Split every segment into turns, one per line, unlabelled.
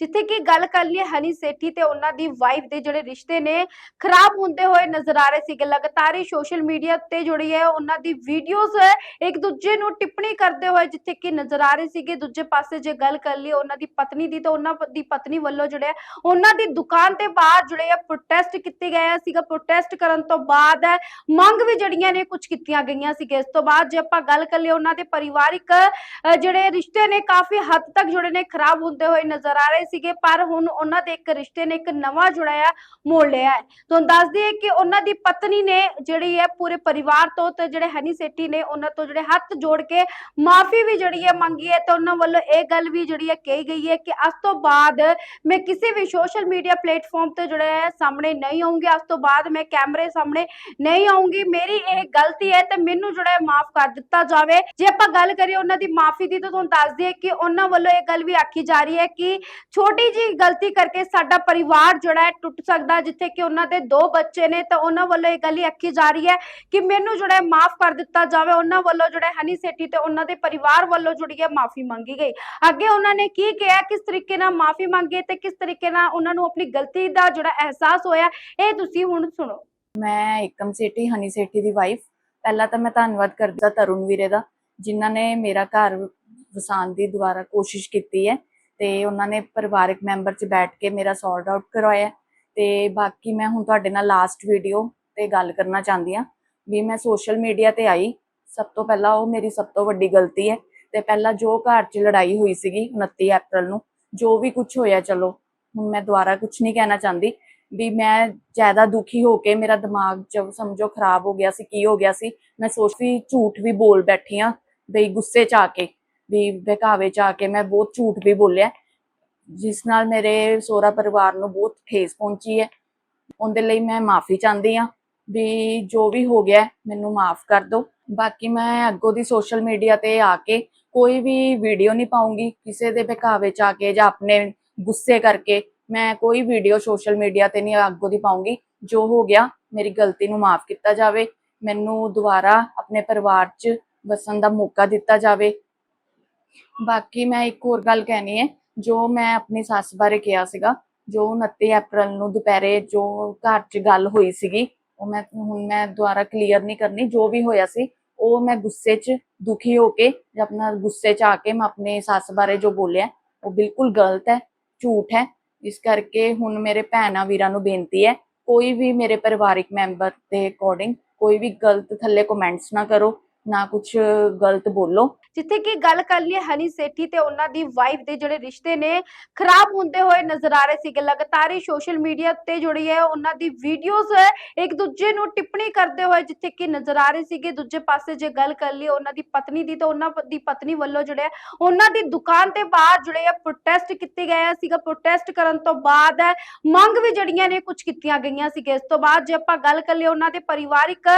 ਜਿੱਥੇ ਕਿ ਗੱਲ ਕਰ ਲਈਏ ਹਨੀ ਸੇਠੀ ਤੇ ਉਹਨਾਂ ਦੀ ਵਾਈਫ ਦੇ ਜਿਹੜੇ ਰਿਸ਼ਤੇ ਨੇ, ਖਰਾਬ ਹੁੰਦੇ ਹੋਏ ਨਜ਼ਰ ਆ ਰਹੇ ਸੀਗੇ। ਲਗਾਤਾਰ ਹੀ ਸੋਸ਼ਲ ਮੀਡੀਆ ਤੇ ਜੁੜੀ ਹੈ, ਉਹਨਾਂ ਦੀ ਵੀਡੀਓਜ਼ ਇੱਕ ਦੂਜੇ ਨੂੰ ਟਿੱਪਣੀ ਕਰਦੇ ਹੋਏ ਜਿੱਥੇ ਕਿ ਨਜ਼ਰ ਆ ਰਹੇ ਸੀਗੇ। ਦੂਜੇ ਪਾਸੇ ਜੇ ਗੱਲ ਕਰ ਲਈਏ ਉਹਨਾਂ ਦੀ ਪਤਨੀ ਦੀ, ਤਾਂ ਉਹਨਾਂ ਦੀ ਪਤਨੀ ਵੱਲੋਂ ਜਿਹੜੇ ਉਹਨਾਂ ਦੀ ਦੁਕਾਨ ਤੇ ਬਾਹਰ ਜੁੜੇ ਆ ਪ੍ਰੋਟੈਸਟ ਕੀਤੇ ਗਏ ਸੀਗਾ। ਪ੍ਰੋਟੈਸਟ ਕਰਨ ਤੋਂ ਬਾਅਦ ਮੰਗ ਵੀ ਜਿਹੜੀਆਂ ਨੇ ਕੁਝ ਕੀਤੀਆਂ ਗਈਆਂ ਸੀਗੇ ਇਸ ਤੋਂ ਬਾਅਦ ਜੇ ਆਪਾਂ ਗੱਲ ਕਰ ਲਈਏ ਉਹਨਾਂ ਦੇ ਪਰਿਵਾਰਿਕ ਜਿਹੜੇ ਰਿਸ਼ਤੇ ਨੇ, ਕਾਫੀ ਹੱਦ ਤੱਕ ਜਿਹੜੇ ਨੇ ਖਰਾਬ ਹੁੰਦੇ ਹੋਏ ਨਜ਼ਰ ਆ ਰਹੇ ਸੀਗੇ, ਪਰ ਹੁਣ ਉਹਨਾਂ ਦੇ ਇੱਕ ਰਿਸ਼ਤੇ ਨੇ ਇੱਕ ਨਵਾਂ ਜੁੜਿਆ, ਮੋੜ ਲਿਆ ਹੈ। ਤੁਹਾਨੂੰ ਦੱਸ ਦਈਏ ਕਿ ਉਹਨਾਂ ਦੀ ਪਤਨੀ ਨੇ ਜਿਹੜੀ ਹੈ ਪੂਰੇ ਪਰਿਵਾਰ ਤੋਂ ਤੇ ਜਿਹੜੇ ਹਨੀ ਸੇਠੀ ਨੇ ਉਹਨਾਂ ਤੋਂ ਜਿਹੜੇ ਹੱਥ ਜੋੜ ਕੇ ਮਾਫੀ ਵੀ ਜਿਹੜੀ ਹੈ ਮੰਗੀ ਹੈ ਤੇ ਉਹਨਾਂ ਵੱਲੋਂ ਇਹ ਗੱਲ ਵੀ ਜਿਹੜੀ ਹੈ ਕਹੀ ਗਈ ਹੈ ਕਿ ਅੱਜ ਤੋਂ ਬਾਅਦ ਮੈਂ ਕਿਸੇ ਵੀ ਸੋਸ਼ਲ ਮੀਡੀਆ ਪਲੇਟਫਾਰਮ ਤੇ ਜਿਹੜਾ ਹੈ ਸਾਹਮਣੇ ਨਹੀਂ ਆਉਂਗੀ। ਅੱਜ ਤੋਂ ਬਾਅਦ ਮੈਂ ਕੈਮਰੇ ਸਾਹਮਣੇ ਨਹੀਂ ਆਉਂਗੀ। ਮੇਰੀ ਇਹ ਗਲਤੀ ਹੈ ਤੇ ਮੈਨੂੰ ਜਿਹੜਾ ਹੈ ਮਾਫ ਕਰ ਦਿੱਤਾ ਜਾਵੇ। ਜੇ ਆਪਾਂ ਗੱਲ ਕਰੀਏ ਉਹਨਾਂ ਦੀ ਮਾਫੀ ਦੀ ਤਾਂ ਤੁਹਾਨੂੰ ਦੱਸ ਦਈਏ ਕਿ ਉਹਨਾਂ ਵੱਲੋਂ ਇਹ ਗੱਲ ਵੀ ਆਖੀ ਜਾ ਰਹੀ ਹੈ ਕਿ ਛੋਟੀ ਜੀ ਗਲਤੀ ਕਰਕੇ ਸਾਡਾ ਪਰਿਵਾਰ ਜਿਹੜਾ ਹੈ ਟੁੱਟ ਸਕਦਾ ਜਿੱਥੇ ਕਿ ਉਹਨਾਂ ਦੇ ਦੋ ਬੱਚੇ ਨੇ, ਤਾਂ ਉਹਨਾਂ ਵੱਲੋਂ ਇਹ ਗੱਲ ਹੀ ਆਖੀ ਜਾ ਰਹੀ ਹੈ ਕਿ ਮੈਨੂੰ ਜਿਹੜਾ ਮਾਫ ਕਰ ਦਿੱਤਾ ਜਾਵੇ। ਉਹਨਾਂ ਵੱਲੋਂ ਜਿਹੜਾ ਹਨੀ ਸੇਠੀ ਤੇ ਉਹਨਾਂ ਦੇ ਪਰਿਵਾਰ ਵੱਲੋਂ ਜਿਹੜੀ ਹੈ, ਮਾਫੀ ਮੰਗੀ ਗਈ। ਅੱਗੇ ਉਹਨਾਂ ਨੇ ਕੀ ਕਿਹਾ, ਕਿਸ ਤਰੀਕੇ ਨਾਲ ਮਾਫੀ ਮੰਗੀ ਤੇ ਕਿਸ ਤਰੀਕੇ ਨਾਲ ਉਹਨਾਂ ਨੂੰ ਆਪਣੀ ਗਲਤੀ ਦਾ ਜਿਹੜਾ ਅਹਿਸਾਸ ਹੋਇਆ, ਇਹ ਤੁਸੀਂ ਹੁਣ ਸੁਣੋ।
ਮੈਂ ਏਕਮ ਸੇਠੀ, ਹਨੀ ਸੇਠੀ ਦੀ ਵਾਈਫ ਪਹਿਲਾਂ ਤਾਂ ਮੈਂ ਧੰਨਵਾਦ ਕਰਦਾ ਤਰੁਣ ਵੀਰੇ ਦਾ, ਜਿਨ੍ਹਾਂ ਨੇ ਮੇਰਾ ਘਰ ਵਸਾਉਣ ਦੀ ਦੁਬਾਰਾ ਕੋਸ਼ਿਸ਼ ਕੀਤੀ ਹੈ। ਤੇ ਉਹਨਾਂ ਨੇ ਪਰਿਵਾਰਕ ਮੈਂਬਰ 'ਚ ਬੈਠ ਕੇ ਮੇਰਾ ਸੌਰਟ ਆਊਟ ਕਰਵਾਇਆ ਤੇ ਬਾਕੀ ਮੈਂ ਹੁਣ ਤੁਹਾਡੇ ਨਾਲ ਲਾਸਟ ਵੀਡੀਓ ਤੇ ਗੱਲ ਕਰਨਾ ਚਾਹੁੰਦੀ ਹਾਂ ਵੀ ਮੈਂ ਸੋਸ਼ਲ ਮੀਡੀਆ ਤੇ ਆਈ, ਸਭ ਤੋਂ ਪਹਿਲਾਂ ਉਹ ਮੇਰੀ ਸਭ ਤੋਂ ਵੱਡੀ ਗਲਤੀ ਹੈ ਤੇ ਪਹਿਲਾਂ ਜੋ ਘਰ 'ਚ ਲੜਾਈ ਹੋਈ ਸੀਗੀ 29 ਅਪ੍ਰੈਲ ਨੂੰ, ਜੋ ਵੀ ਕੁਝ ਹੋਇਆ ਚਲੋ, ਹੁਣ ਮੈਂ ਦੁਬਾਰਾ ਕੁਝ ਨਹੀਂ ਕਹਿਣਾ ਚਾਹੁੰਦੀ ਵੀ ਮੈਂ ਜ਼ਿਆਦਾ ਦੁਖੀ ਹੋ ਕੇ ਮੇਰਾ ਦਿਮਾਗ ਚ ਸਮਝੋ ਖਰਾਬ ਹੋ ਗਿਆ ਸੀ, ਕੀ ਹੋ ਗਿਆ ਸੀ, ਮੈਂ ਸੋਚਦੀ ਝੂਠ ਵੀ ਬੋਲ ਬੈਠੀ ਆ ਬਈ ਗੁੱਸੇ ਚ ਆ ਕੇ। ਵੀ ਬਹਿਕਾਵੇ ਚ ਆ ਕੇ ਮੈਂ ਬਹੁਤ ਝੂਠ ਵੀ ਬੋਲਿਆ। ਜਿਸ ਨਾਲ ਮੇਰੇ ਸੋਹਰਾ ਪਰਿਵਾਰ ਨੂੰ ਬਹੁਤ ਠੇਸ ਪਹੁੰਚੀ ਹੈ। ਉਹਦੇ ਲਈ ਮੈਂ ਮਾਫੀ ਚਾਹੁੰਦੀ ਆ ਵੀ ਜੋ ਵੀ ਹੋ ਗਿਆ ਮੈਨੂੰ ਮਾਫ ਕਰ ਦਿਓ। ਬਾਕੀ ਮੈਂ ਅੱਗੋਂ ਦੀ ਸੋਸ਼ਲ ਮੀਡੀਆ ਤੇ ਆ ਕੇ ਕੋਈ ਵੀ ਵੀਡੀਓ ਨਹੀਂ ਪਾਉਂਗੀ। ਕਿਸੇ ਦੇ ਬਹਿਕਾਵੇ ਚ ਆ ਕੇ ਜਾਂ ਆਪਣੇ ਗੁੱਸੇ ਕਰਕੇ ਮੈਂ ਕੋਈ ਵੀਡੀਓ ਸੋਸ਼ਲ ਮੀਡੀਆ ਤੇ ਨਹੀਂ ਅੱਗੋਂ ਦੀ ਪਾਉਂਗੀ। ਜੋ ਹੋ ਗਿਆ ਮੇਰੀ ਗਲਤੀ ਨੂੰ ਮਾਫ ਕੀਤਾ ਜਾਵੇ। ਮੈਨੂੰ ਦੁਬਾਰਾ ਆਪਣੇ ਪਰਿਵਾਰ 'ਚ ਵਸਣ ਦਾ ਮੌਕਾ ਦਿੱਤਾ ਜਾਵੇ। ਬਾਕੀ ਮੈਂ ਇੱਕ ਹੋਰ ਗੱਲ ਕਹਿਣੀ ਹੈ, ਜੋ ਮੈਂ ਆਪਣੀ ਸੱਸ ਬਾਰੇ ਕਿਹਾ ਸੀਗਾ, ਜੋ 29 ਅਪ੍ਰੈਲ ਨੂੰ ਦੁਪਹਿਰੇ ਜੋ ਘਰ 'ਚ ਗੱਲ ਹੋਈ ਸੀਗੀ, ਉਹ ਮੈਂ ਹੁਣ ਮੈਂ ਦੁਬਾਰਾ ਕਲੀਅਰ ਨਹੀਂ ਕਰਨੀ, ਜੋ ਵੀ ਹੋਇਆ ਸੀ, ਉਹ ਮੈਂ ਗੁੱਸੇ 'ਚ ਦੁਖੀ ਹੋ ਕੇ ਆਪਣਾ ਗੁੱਸੇ 'ਚ ਆ ਕੇ ਮੈਂ ਆਪਣੇ ਸੱਸ ਬਾਰੇ ਜੋ ਬੋਲਿਆ, ਉਹ ਬਿਲਕੁਲ ਗਲਤ ਹੈ, ਝੂਠ ਹੈ। ਇਸ ਕਰਕੇ ਹੁਣ ਮੇਰੇ ਭੈਣਾਂ ਵੀਰਾਂ ਨੂੰ ਬੇਨਤੀ ਹੈ, ਕੋਈ ਵੀ ਮੇਰੇ ਪਰਿਵਾਰਿਕ ਮੈਂਬਰ ਦੇ ਅਕੋਰਡਿੰਗ ਕੋਈ ਵੀ ਗਲਤ ਥੱਲੇ ਕਮੈਂਟਸ ਨਾ ਕਰੋ ਨਾ ਕੁਝ ਗਲਤ ਬੋਲੋ।
ਜਿੱਥੇ ਕਿ ਗੱਲ ਕਰ ਲਈਏ ਹਨੀ ਸੇਠੀ ਤੇ ਉਹਨਾਂ ਦੀ ਵਾਈਫ ਦੇ ਜਿਹੜੇ ਰਿਸ਼ਤੇ ਨੇ, ਖਰਾਬ ਹੁੰਦੇ ਹੋਏ ਨਜ਼ਰ ਆ ਰਹੇ ਸੀਗੇ। ਲਗਾਤਾਰ ਹੀ ਸੋਸ਼ਲ ਮੀਡੀਆ ਤੇ ਜੁੜੀ ਹੈ ਉਹਨਾਂ ਦੀ ਵੀਡੀਓਜ਼ ਇੱਕ ਦੂਜੇ ਨੂੰ ਟਿੱਪਣੀ ਕਰਦੇ ਹੋਏ ਜਿੱਥੇ ਕਿ ਨਜ਼ਰ ਆ ਰਹੇ ਸੀਗੇ। ਦੂਜੇ ਪਾਸੇ ਜੇ ਗੱਲ ਕਰ ਲਈਏ ਉਹਨਾਂ ਦੀ ਪਤਨੀ ਦੀ ਤਾਂ ਉਹਨਾਂ ਦੀ ਪਤਨੀ ਵੱਲੋਂ ਜਿਹੜੇ ਉਹਨਾਂ ਦੀ ਦੁਕਾਨ ਤੇ ਬਾਹਰ ਜੁੜੇ ਆ ਪ੍ਰੋਟੈਸਟ ਕੀਤੇ ਗਏ ਸੀਗਾ। ਪ੍ਰੋਟੈਸਟ ਕਰਨ ਤੋਂ ਬਾਅਦ ਮੰਗ ਵੀ ਜਿਹੜੀਆਂ ਨੇ ਕੁਝ ਕੀਤੀਆਂ ਗਈਆਂ ਸੀਗੇ ਇਸ ਤੋਂ ਬਾਅਦ ਜੇ ਆਪਾਂ ਗੱਲ ਕਰ ਲਈਏ ਉਹਨਾਂ ਦੇ ਪਰਿਵਾਰਿਕ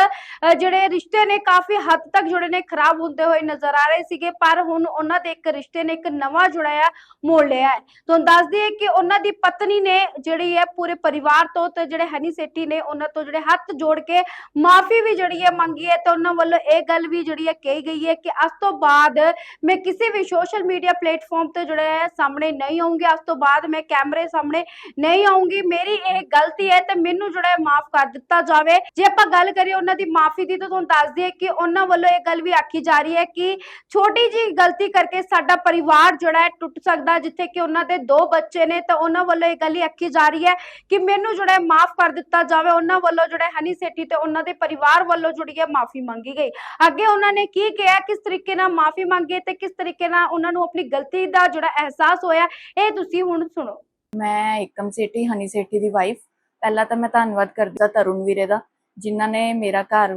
ਜਿਹੜੇ ਰਿਸ਼ਤੇ ਨੇ ਕਾਫੀ ਹੱਦ ਤੱਕ ਜਿਹੜੇ ਨੇ, ਖਰਾਬ ਹੁੰਦੇ ਹੋਏ ਨਜ਼ਰ ਆ ਰਹੇ ਸੀਗੇ, ਪਰ ਹੁਣ ਉਹਨਾਂ ਦੇ ਇੱਕ ਰਿਸ਼ਤੇ ਨੇ ਇੱਕ ਨਵਾਂ ਜੁੜਿਆ, ਮੋੜ ਲਿਆ ਹੈ। ਤੁਹਾਨੂੰ ਦੱਸ ਦਈਏ ਕਿ ਉਹਨਾਂ ਦੀ ਪਤਨੀ ਨੇ ਜਿਹੜੀ ਹੈ ਪੂਰੇ ਪਰਿਵਾਰ ਤੋਂ ਤੇ ਜਿਹੜੇ ਹਨੀ ਸੇਠੀ ਨੇ, ਉਹਨਾਂ ਤੋਂ ਜਿਹੜੇ ਹੱਥ ਜੋੜ ਕੇ ਮਾਫੀ ਵੀ ਜਿਹੜੀ ਹੈ ਮੰਗੀ ਹੈ ਤੇ ਉਹਨਾਂ ਵੱਲੋਂ ਇਹ ਗੱਲ ਵੀ ਜਿਹੜੀ ਹੈ ਕਹੀ ਗਈ ਹੈ ਕਿ ਅੱਜ ਤੋਂ ਬਾਅਦ ਮੈਂ ਕਿਸੇ ਵੀ ਸੋਸ਼ਲ ਮੀਡੀਆ ਪਲੇਟਫਾਰਮ ਤੇ ਜਿਹੜਾ ਹੈ ਸਾਹਮਣੇ ਨਹੀਂ ਆਉਂਗੀ, ਅੱਜ ਤੋਂ ਬਾਅਦ ਮੈਂ ਕੈਮਰੇ ਸਾਹਮਣੇ ਨਹੀਂ ਆਉਂਗੀ। ਮੇਰੀ ਇਹ ਗਲਤੀ ਹੈ ਤੇ ਮੈਨੂੰ ਜਿਹੜਾ ਹੈ ਮਾਫ ਕਰ ਦਿੱਤਾ ਜਾਵੇ। ਜੇ ਆਪਾਂ ਗੱਲ ਕਰੀਏ ਉਹਨਾਂ ਦੀ ਮਾਫੀ ਦੀ, ਤਾਂ ਤੁਹਾਨੂੰ ਦੱਸ ਦਈਏ ਕਿ ਉਹਨਾਂ ਵੱਲੋਂ ਇਹ ਗੱਲ ਵੀ ਆਖੀ ਜਾ ਰਹੀ ਹੈ ਕਿ ਛੋਟੀ ਜੀ ਗਲਤੀ ਕਰਕੇ ਸਾਡਾ ਪਰਿਵਾਰ ਜਿਹੜਾ ਹੈ ਟੁੱਟ ਸਕਦਾ ਜਿੱਥੇ ਕਿ ਉਹਨਾਂ ਦੇ ਦੋ ਬੱਚੇ ਨੇ, ਤਾਂ ਉਹਨਾਂ ਵੱਲੋਂ ਇਹ ਗੱਲ ਹੀ ਆਖੀ ਜਾ ਰਹੀ ਹੈ ਕਿ ਮੈਨੂੰ ਜਿਹੜਾ ਹੈ ਮਾਫ ਕਰ ਦਿੱਤਾ ਜਾਵੇ, ਉਹਨਾਂ ਵੱਲੋਂ ਜਿਹੜਾ ਹਨੀ ਸੇਠੀ ਤੇ ਉਹਨਾਂ ਦੇ ਪਰਿਵਾਰ ਵੱਲੋਂ ਜਿਹੜੀ ਹੈ ਮਾਫੀ ਮੰਗੀ ਗਈ। ਅੱਗੇ ਉਹਨਾਂ ਨੇ ਕੀ ਕਿਹਾ, ਕਿਸ ਤਰੀਕੇ ਨਾਲ ਮਾਫੀ ਮੰਗੀ ਤੇ ਕਿਸ ਤਰੀਕੇ ਨਾਲ ਉਹਨਾਂ ਨੂੰ ਆਪਣੀ ਗਲਤੀ ਦਾ ਜਿਹੜਾ ਅਹਿਸਾਸ ਹੋਇਆ, ਇਹ ਤੁਸੀਂ ਹੁਣ ਸੁਣੋ।
ਮੈਂ ਇਕਮ ਸੇਠੀ, ਹਨੀ ਸੇਠੀ ਦੀ ਵਾਈਫ ਪਹਿਲਾਂ ਤਾਂ ਮੈਂ ਧੰਨਵਾਦ ਕਰਦਾ ਤਰੁਣ ਵੀਰੇ ਦਾ, ਜਿਨ੍ਹਾਂ ਨੇ ਮੇਰਾ ਘਰ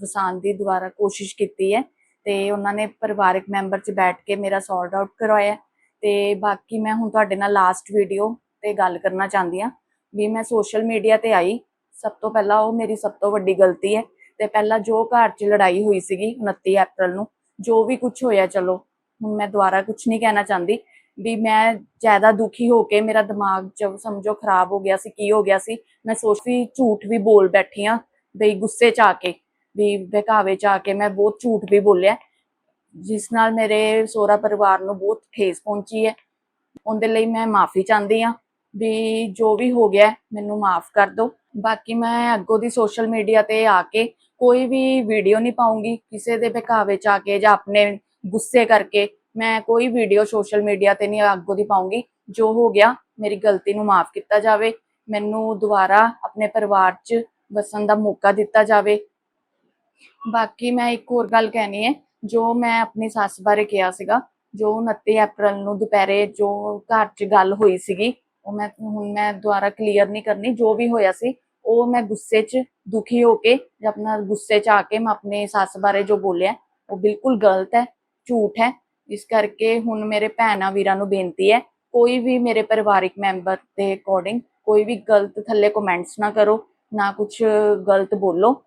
ਵਸਾਉਣ ਦੀ ਦੁਬਾਰਾ ਕੋਸ਼ਿਸ਼ ਕੀਤੀ ਹੈ ਤੇ ਉਹਨਾਂ ਨੇ ਪਰਿਵਾਰਕ ਮੈਂਬਰ 'ਚ ਬੈਠ ਕੇ ਮੇਰਾ ਸੌਰਟ ਆਊਟ ਕਰਵਾਇਆ ਤੇ ਬਾਕੀ ਮੈਂ ਹੁਣ ਤੁਹਾਡੇ ਨਾਲ ਲਾਸਟ ਵੀਡੀਓ ਤੇ ਗੱਲ ਕਰਨਾ ਚਾਹੁੰਦੀ ਹਾਂ ਵੀ ਮੈਂ ਸੋਸ਼ਲ ਮੀਡੀਆ ਤੇ ਆਈ, ਸਭ ਤੋਂ ਪਹਿਲਾਂ ਉਹ ਮੇਰੀ ਸਭ ਤੋਂ ਵੱਡੀ ਗਲਤੀ ਹੈ ਤੇ ਪਹਿਲਾਂ ਜੋ ਘਰ 'ਚ ਲੜਾਈ ਹੋਈ ਸੀਗੀ 29 ਅਪ੍ਰੈਲ ਨੂੰ, ਜੋ ਵੀ ਕੁਝ ਹੋਇਆ ਚਲੋ, ਹੁਣ ਮੈਂ ਦੁਬਾਰਾ ਕੁਝ ਨਹੀਂ ਕਹਿਣਾ ਚਾਹੁੰਦੀ ਵੀ ਮੈਂ ਜ਼ਿਆਦਾ ਦੁਖੀ ਹੋ ਕੇ ਮੇਰਾ ਦਿਮਾਗ ਚ ਸਮਝੋ ਖਰਾਬ ਹੋ ਗਿਆ ਸੀ, ਕੀ ਹੋ ਗਿਆ ਸੀ, ਮੈਂ ਸੋਚਦੀ ਝੂਠ ਵੀ ਬੋਲ ਬੈਠੀ ਆ ਬਈ ਗੁੱਸੇ ਚ ਆ ਕੇ। ਵੀ ਬਹਿਕਾਵੇ ਚ ਆ ਕੇ ਮੈਂ ਬਹੁਤ ਝੂਠ ਵੀ ਬੋਲਿਆ। ਜਿਸ ਨਾਲ ਮੇਰੇ ਸੋਹਰਾ ਪਰਿਵਾਰ ਨੂੰ ਬਹੁਤ ਠੇਸ ਪਹੁੰਚੀ ਹੈ। ਉਹਦੇ ਲਈ ਮੈਂ ਮਾਫੀ ਚਾਹੁੰਦੀ ਆ ਵੀ ਜੋ ਵੀ ਹੋ ਗਿਆ, ਮੈਨੂੰ ਮਾਫ ਕਰ ਦਿਓ। ਬਾਕੀ ਮੈਂ ਅੱਗੋਂ ਦੀ ਸੋਸ਼ਲ ਮੀਡੀਆ ਤੇ ਆ ਕੇ ਕੋਈ ਵੀ ਵੀਡੀਓ ਨਹੀਂ ਪਾਉਂਗੀ। ਕਿਸੇ ਦੇ ਬਹਿਕਾਵੇ ਚ ਆ ਕੇ ਜਾਂ ਆਪਣੇ ਗੁੱਸੇ ਕਰਕੇ ਮੈਂ ਕੋਈ ਵੀਡੀਓ ਸੋਸ਼ਲ ਮੀਡੀਆ ਤੇ ਨਹੀਂ ਅੱਗੋਂ ਦੀ ਪਾਉਂਗੀ। ਜੋ ਹੋ ਗਿਆ, ਮੇਰੀ ਗਲਤੀ ਨੂੰ ਮਾਫ ਕੀਤਾ ਜਾਵੇ। ਮੈਨੂੰ ਦੁਬਾਰਾ ਆਪਣੇ ਪਰਿਵਾਰ 'ਚ ਵਸਣ ਦਾ ਮੌਕਾ ਦਿੱਤਾ ਜਾਵੇ। ਬਾਕੀ ਮੈਂ ਇੱਕ ਹੋਰ ਗੱਲ ਕਹਿਣੀ ਹੈ, ਜੋ ਮੈਂ ਆਪਣੀ ਸੱਸ ਬਾਰੇ ਕਿਹਾ ਸੀਗਾ, ਜੋ 29 ਅਪ੍ਰੈਲ ਨੂੰ ਦੁਪਹਿਰੇ ਜੋ ਘਰ 'ਚ ਗੱਲ ਹੋਈ ਸੀਗੀ, ਉਹ ਮੈਂ ਹੁਣ ਮੈਂ ਦੁਬਾਰਾ ਕਲੀਅਰ ਨਹੀਂ ਕਰਨੀ, ਜੋ ਵੀ ਹੋਇਆ ਸੀ, ਉਹ ਮੈਂ ਗੁੱਸੇ 'ਚ ਦੁਖੀ ਹੋ ਕੇ ਆਪਣਾ ਗੁੱਸੇ 'ਚ ਆ ਕੇ ਮੈਂ ਆਪਣੇ ਸੱਸ ਬਾਰੇ ਜੋ ਬੋਲਿਆ, ਉਹ ਬਿਲਕੁਲ ਗਲਤ ਹੈ, ਝੂਠ ਹੈ। ਇਸ ਕਰਕੇ ਹੁਣ ਮੇਰੇ ਭੈਣਾਂ ਵੀਰਾਂ ਨੂੰ ਬੇਨਤੀ ਹੈ, ਕੋਈ ਵੀ ਮੇਰੇ ਪਰਿਵਾਰਿਕ ਮੈਂਬਰ ਦੇ ਅਕੋਰਡਿੰਗ ਕੋਈ ਵੀ ਗਲਤ ਥੱਲੇ ਕਮੈਂਟਸ ਨਾ ਕਰੋ, ਨਾ ਕੁਝ ਗਲਤ ਬੋਲੋ।